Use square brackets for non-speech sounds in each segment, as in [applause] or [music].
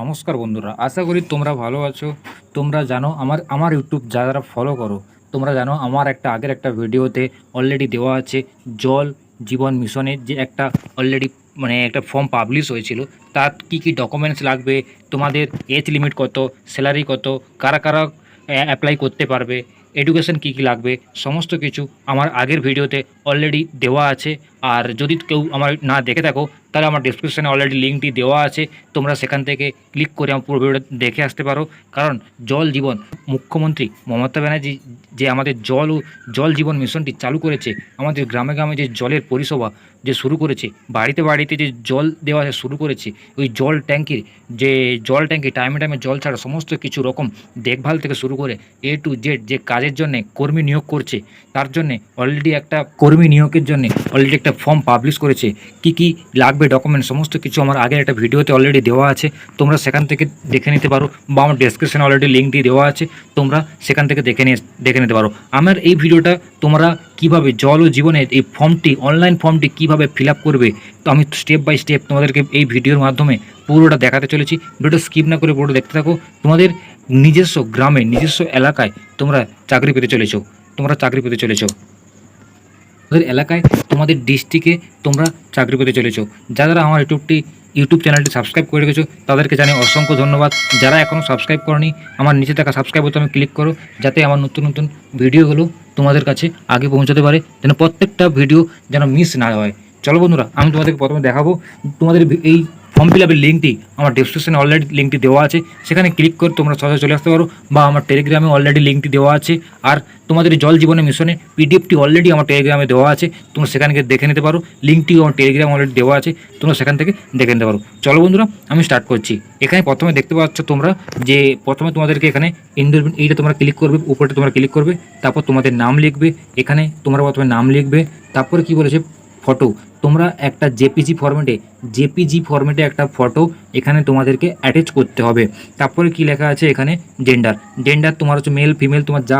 নমস্কার বন্ধুরা, আশা করি তোমরা ভালো আছো। তোমরা জানো আমার আমার ইউটিউব যারা ফলো করো, তোমরা জানো আমার একটা আগের একটা ভিডিওতে অলরেডি দেওয়া আছে জল জীবন মিশনের যে একটা অলরেডি মানে একটা ফর্ম পাবলিশ হয়েছিল। তার কি কি ডকুমেন্টস লাগবে, তোমাদের এজ লিমিট কত স্যালারি কত, কারা কারা অ্যাপ্লাই করতে পারবে এডুকেশন কী কী লাগবে, সমস্ত কিছু আমার আগের ভিডিওতে অলরেডি দেওয়া আছে। আর যদি কেউ আমার না দেখে থাকো, তাহলে আমার ডিসক্রিপশানে অলরেডি লিঙ্কটি দেওয়া আছে। তোমরা সেখান থেকে ক্লিক করে আমার পুরো ভিডিওটা দেখে আসতে পারো। কারণ জল জীবন, মুখ্যমন্ত্রী মমতা ব্যানার্জি যে আমাদের জল ও জল জীবন মিশনটি চালু করেছে, আমাদের গ্রামে গ্রামে যে জলের পরিষেবা যে শুরু করেছে, বাড়িতে বাড়িতে যে জল দেওয়া শুরু করেছে, ওই জল ট্যাঙ্কির যে জল ট্যাঙ্কি, টাইমে টাইমে জল ছাড়া সমস্ত কিছু রকম দেখভাল থেকে শুরু করে এ টু জেড যে কাজের জন্যে কর্মী নিয়োগ করছে, তার জন্যে অলরেডি একটা কর্মী নিয়োগের জন্যে অলরেডি একটা ফর্ম পাবলিশ করেছে। কি কি লাগবে ডকুমেন্ট সমস্ত কিছু আমার আগের একটা ভিডিওতে অলরেডি দেওয়া আছে। তোমরা সেখান থেকে দেখে নিতে পারো বা আমার ডেসক্রিপশনে অলরেডি লিঙ্কটি দেওয়া আছে। তোমরা সেখান থেকে দেখে নিয়ে, দেখে নিতে পারো। আমার এই ভিডিওটা তোমরা কীভাবে জল ও জীবনের এই ফর্মটি অনলাইন ফর্মটি কীভাবে ফিল করবে, তো আমি স্টেপ বাই স্টেপ তোমাদেরকে এই ভিডিওর মাধ্যমে পুরোটা দেখাতে চলেছি। ভিডিওটা স্কিপ না করে পুরোটা দেখতে থাকো। তোমাদের নিজস্ব গ্রামে, নিজস্ব এলাকায় তোমরা চাকরি পেতে চলেছো। তোমরা চাকরি পেতে চলেছো। তোমাদের এলাকায়, তোমাদের ডিস্ট্রিক্টে তোমরা চাকরি পেতে চলেছো। যারা আমার ইউটিউবটি ইউটিউব চ্যানেলটি সাবস্ক্রাইব করে রেখেছো, তাদেরকে জানাই অসংখ্য ধন্যবাদ। যারা এখনও সাবস্ক্রাইব করনি, আমার নিচে থাকা সাবস্ক্রাইব বোতামে ক্লিক করো, যাতে আমার নতুন নতুন ভিডিওগুলো তোমাদের কাছে আগে পৌঁছাতে পারে, যেন প্রত্যেকটা ভিডিও যেন মিস না হয়। চলো বন্ধুরা, আমি তোমাদেরকে প্রথমে দেখাবো, তোমাদের এই ফর্ম ফিল আপের লিঙ্কটি আমার ডিসক্রিপশনে অলরেডি লিঙ্কটি দেওয়া আছে। সেখানে ক্লিক করে তোমরা সহজে চলে আসতে পারো বা আমার টেলিগ্রামে অলরেডি লিঙ্কটি দেওয়া আছে। আর তোমাদের জল জীবনে মিশনে পিডিএফটি অলরেডি আমার টেলিগ্রামে দেওয়া আছে। তোমরা সেখানে দেখে নিতে পারো। লিঙ্কটিও আমার টেলিগ্রামে অলরেডি দেওয়া আছে। তোমরা সেখান থেকে দেখে নিতে পারো। চলো বন্ধুরা, আমি স্টার্ট করছি। এখানে প্রথমে দেখতে পাচ্ছ তোমরা যে প্রথমে তোমাদেরকে এখানে ইন্ডোর এইটা তোমরা ক্লিক করবে, উপরটা তোমরা ক্লিক করবে, তারপর তোমাদের নাম লিখবে, এখানে তোমরা প্রথমে নাম লিখবে, তারপরে কি বলেছে? ফটো তোমরা একটা জেপিজি ফরম্যাটে জেপিজি ফরম্যাটে একটা ফটো এখানে তোমাদেরকে অ্যাটাচ করতে হবে। তারপরে কি লেখা আছে এখানে? জেন্ডার জেন্ডার তোমার হচ্ছে মেল ফিমেল তোমার যা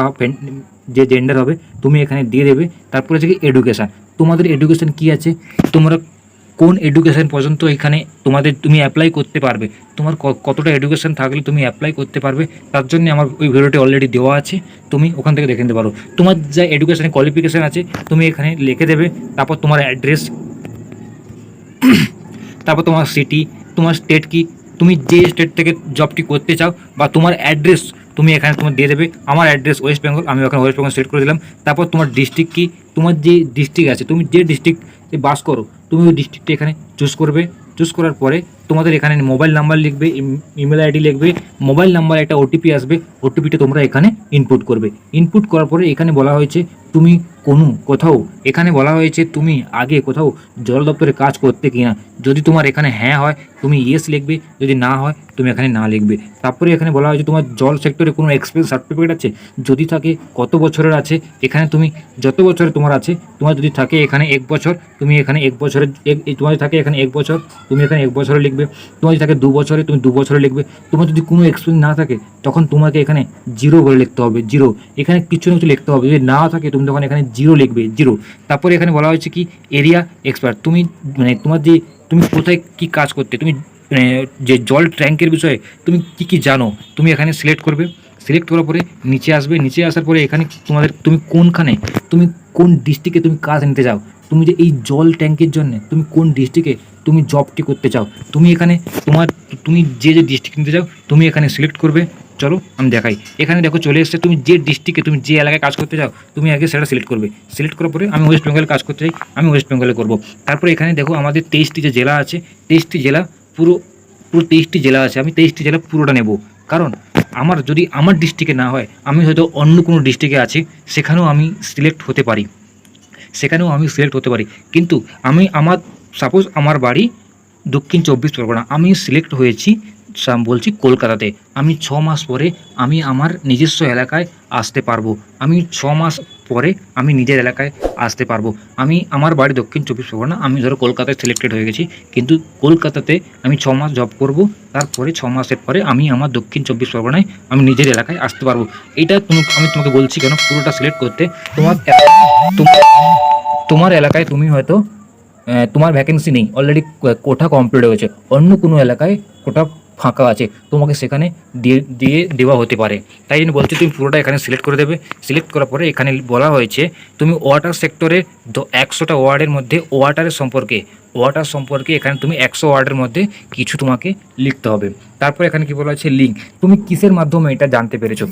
যে জেন্ডার হবে, তুমি এখানে দিয়ে দেবে। তারপরে হচ্ছে কি এডুকেশান তোমাদের এডুকেশান কি আছে? তোমরা কোন এডুকেশান পর্যন্ত এখানে তোমাদের, তুমি অ্যাপ্লাই করতে পারবে? তোমার কতটা এডুকেশান থাকলে তুমি অ্যাপ্লাই করতে পারবে? তার জন্য আমার ওই ভিডিওটি অলরেডি দেওয়া আছে। তুমি ওখান থেকে দেখে নিতে পারো। তোমার যা এডুকেশানের কোয়ালিফিকেশান আছে, তুমি এখানে লিখে দেবে। তারপর তোমার অ্যাড্রেস [clears throat] তারপর তোমার সিটি তোমার স্টেট কি, তুমি যে স্টেট থেকে জবটি করতে চাও বা তোমার অ্যাড্রেস তুমি এখানে তোমার দিয়ে দেবে, আমার অ্যাড্রেস ওয়েস্ট বেঙ্গল আমি ওখানে ওয়েস্ট বেঙ্গল সেট করে দিলাম। তারপর তোমার ডিস্ট্রিক্ট কি, তোমার যে ডিস্ট্রিক্ট আছে, তুমি যে ডিস্ট্রিক্টে বাস করো, তুমি ওই ডিস্ট্রিক্টটা এখানে চুজ করবে। চুজ করার পরে তোমাদের এখানে মোবাইল নাম্বার লিখবে ইমেল আইডি লিখবে মোবাইল নাম্বার একটা ওটিপি আসবে ওটিপিটা তোমরা এখানে ইনপুট করবে। ইনপুট করার পরে এখানে বলা হয়েছে, তুমি কোনো, কোথাও, এখানে বলা হয়েছে তুমি আগে কোথাও জল দপ্তরে কাজ করতে কিনা। যদি তোমার এখানে হ্যাঁ হয়, তুমি ইয়েস লিখবে, যদি না হয়, তুমি এখানে না লিখবে। তারপরে এখানে বলা হয়েছে, তোমার জল সেক্টরে কোনো এক্সপিরিয়েন্স সার্টিফিকেট আছে? যদি থাকে, কত বছরের আছে? এখানে তুমি, যত বছরে তোমার আছে, তোমার যদি থাকে এখানে এক বছর, তুমি এখানে এক বছরের তোমার থাকে এখানে এক বছর, তুমি এখানে এক বছরে লিখবে। তোমার যদি থাকে দু বছরে তুমি দু বছরে লিখবে। তোমার যদি কোনো এক্সপিরিয়েন্স না থাকে, তখন তোমাকে এখানে জিরো বলে লিখতে হবে জিরো এখানে কিছু না কিছু লিখতে হবে। যদি না থাকে, তুমি তখন এখানে জিরো লিখবে জিরো তারপরে এখানে বলা হয়েছে কি এরিয়া এক্সপার্ট তুমি মানে তোমার যে, তুমি কোথায় কি কাজ করতে, তুমি মানে যে জল ট্যাঙ্কের বিষয়ে তুমি কি কি জানো, তুমি এখানে সিলেক্ট করবে। সিলেক্ট করার পরে নিচে আসবে। নিচে আসার পরে এখানে তোমাদের, তুমি কোনখানে, তুমি কোন ডিস্ট্রিক্টে তুমি কাজ নিতে চাও, তুমি যে এই জল ট্যাঙ্কের জন্য, তুমি কোন ডিস্ট্রিক্টে তুমি জবটি করতে চাও, তুমি এখানে তোমার, তুমি যে যে ডিস্ট্রিক্ট নিতে চাও, তুমি এখানে সিলেক্ট করবে। চলো, আমি দেখাই। এখানে দেখো চলে এসছে, তুমি যে ডিস্ট্রিক্টে তুমি যে এলাকায় কাজ করতে চাও, তুমি আগে সেটা সিলেক্ট করবে। সিলেক্ট করার পরে আমি ওয়েস্ট বেঙ্গলে কাজ করতে চাই, আমি ওয়েস্ট বেঙ্গলে করব। তারপরে এখানে দেখো আমাদের তেইশটি যে জেলা আছে, তেইশটি জেলা পুরো পুরো তেইশটি জেলা আছে। আমি তেইশটি জেলা পুরোটা নেব। কারণ আমার, যদি আমার ডিস্ট্রিক্টে না হয়, আমি হয়তো অন্য কোনো ডিস্ট্রিক্টে আছি, সেখানেও আমি সিলেক্ট হতে পারি। সেখানেও আমি সিলেক্ট হতে পারি। কিন্তু আমি আমার সাপোজ আমার বাড়ি দক্ষিণ চব্বিশ পরগনা, আমি সিলেক্ট হয়েছি বলছি কলকাতাতে। আমি ছ মাস পরে আমি আমার নিজস্ব এলাকায় আসতে পারব। আমি ছ মাস পরে আমি নিজের এলাকায় আসতে পারব। আমি আমার বাড়ি দক্ষিণ চব্বিশ পরগনা, আমি ধরো কলকাতায় সিলেক্টেড হয়ে গেছি, কিন্তু কলকাতাতে আমি ছ মাস জব করব, তারপরে ছ মাসের পরে আমি আমার দক্ষিণ চব্বিশ পরগনায় আমি নিজের এলাকায় আসতে পারব। এটা আমি তোমাকে বলছি কেন? পুরোটা সিলেক্ট করতে তোমার তোমার এলাকায় তুমি হয়তো তোমার ভ্যাকেন্সি নেই অলরেডি কোঠা কমপ্লিট হয়েছে, অন্য কোনো এলাকায় কোটা ফাঁকা আছে, তোমাকে সেখানে দিয়ে দিয়ে দেওয়া হতে পারে। তাই জন্য বলছি, তুমি পুরোটা এখানে সিলেক্ট করে দেবে। সিলেক্ট করার পরে এখানে বলা হয়েছে, তুমি ওয়াটার সেক্টরে একশোটা ওয়ার্ডের মধ্যে ওয়াটারের সম্পর্কে ওয়াটার সম্পর্কে এখানে তুমি একশো ওয়ার্ডের মধ্যে কিছু তোমাকে লিখতে হবে। তারপর এখানে কি বলা হয়েছে লিঙ্ক তুমি কিসের মাধ্যমে এটা জানতে পেরেছ?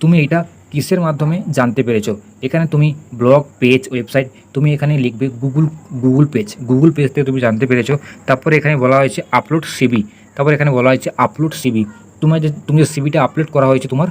তুমি এটা কিসের মাধ্যমে জানতে পেরেছ। এখানে তুমি ব্লগ, পেজ, ওয়েবসাইট, তুমি এখানে লিখবে Google Google page. Google page থেকে তুমি জানতে পেরেছ। তারপরে এখানে বলা হয়েছে আপলোড সিবি। তারপর এখানে বলা হয়েছে আপলোড সিবি। তোমার যে, তুমি যে সিবিটা আপলোড করা হয়েছে তোমার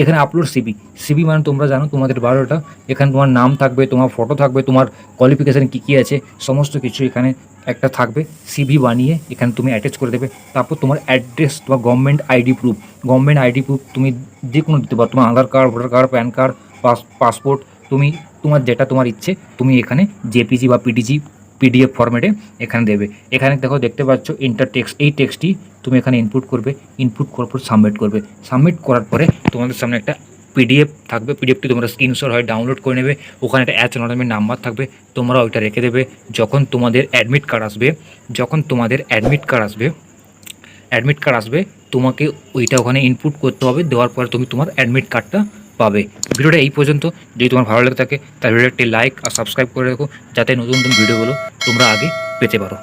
এখানে আপলোড সিবি সিবি মানে তোমরা জানো তোমাদের বারোটা, এখানে তোমার নাম থাকবে, তোমার ফটো থাকবে, তোমার কোয়ালিফিকেশান কী কী আছে, সমস্ত কিছু এখানে একটা থাকবে। সিভি বানিয়ে এখানে তুমি অ্যাটাচ করে দেবে। তারপর তোমার অ্যাড্রেস তোমার government ID proof government ID proof তুমি যে কোনো দিতে পারো, তোমার Aadhaar card voter card PAN card pass passport তুমি তোমার যেটা তোমার ইচ্ছে, তুমি এখানে জেপিজি বা পিডিজি পিডিএফ ফরম্যাটে এখানে দেবে। এখানে দেখো দেখতে পাচ্ছ ইন্টার টেক্সট এই টেক্সটটি তুমি এখানে ইনপুট করবে। ইনপুট করার পর সাবমিট করবে। সাবমিট করার পরে তোমাদের সামনে একটা পিডিএফ থাকবে। পিডিএফটি তোমরা স্ক্রিনশট হয় ডাউনলোড করে নেবে। ওখানে একটা অ্যাচ নামের নাম্বার থাকবে। তোমরা ওইটা রেখে দেবে। যখন তোমাদের অ্যাডমিট কার্ড আসবে, যখন তোমাদের অ্যাডমিট কার্ড আসবে অ্যাডমিট কার্ড আসবে, তোমাকে ওইটা ওখানে ইনপুট করতে হবে। দেওয়ার পরে তুমি তোমার অ্যাডমিট কার্ডটা পাবে। ভিডিওটা এই পর্যন্ত। যদি তোমার ভালো লাগে থাকে, তাহলে ভিডিওটা একটি লাইক আর সাবস্ক্রাইব করে রাখো, যাতে নতুন নতুন ভিডিওগুলো তোমরা আগে পেতে পারো।